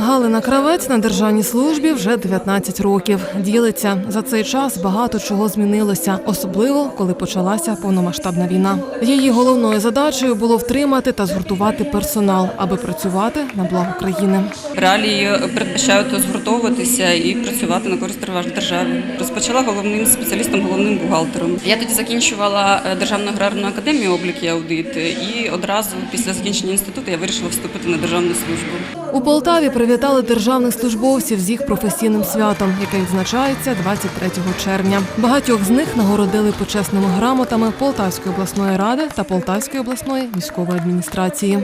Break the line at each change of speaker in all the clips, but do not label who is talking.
Галина Кравець на державній службі вже 19 років. Ділиться за цей час багато чого змінилося, особливо коли почалася повномасштабна війна. Її головною задачею було втримати та згуртувати персонал, аби працювати на благо країни.
Реалії передбачають згуртовуватися і працювати на користь держав- держави. Розпочала головним спеціалістом, головним бухгалтером. Я тоді закінчувала е, Державну аграрну академію облік і аудит, і одразу після закінчення інституту я вирішила вступити на державну службу.
У Полтаві привітали державних службовців з їх професійним святом, яке відзначається 23 червня. Багатьох з них нагородили почесними грамотами Полтавської обласної ради та Полтавської обласної військової адміністрації.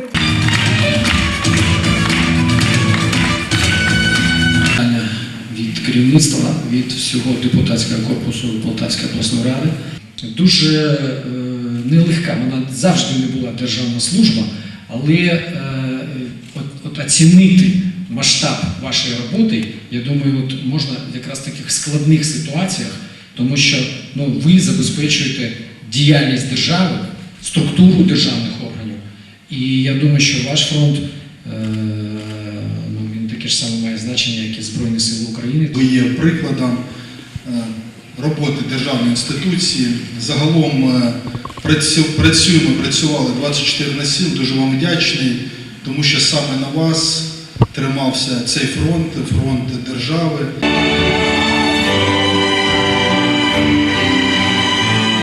Від керівництва, від всього депутатського корпусу Полтавської обласної ради. Дуже е, нелегка, вона завжди не була державна служба, але е, от, от оцінити масштаб вашої роботи, я думаю, от можна якраз в таких складних ситуаціях, тому що ну, ви забезпечуєте діяльність держави, структуру державних органів. І я думаю, що ваш фронт е, ну, він таке ж саме має значення, як і Збройні Сили України.
Ви є прикладом е, роботи державної інституції. Загалом е, працюємо, працювали 24 на 7. Дуже вам вдячний, тому що саме на вас тримався цей фронт, фронт держави.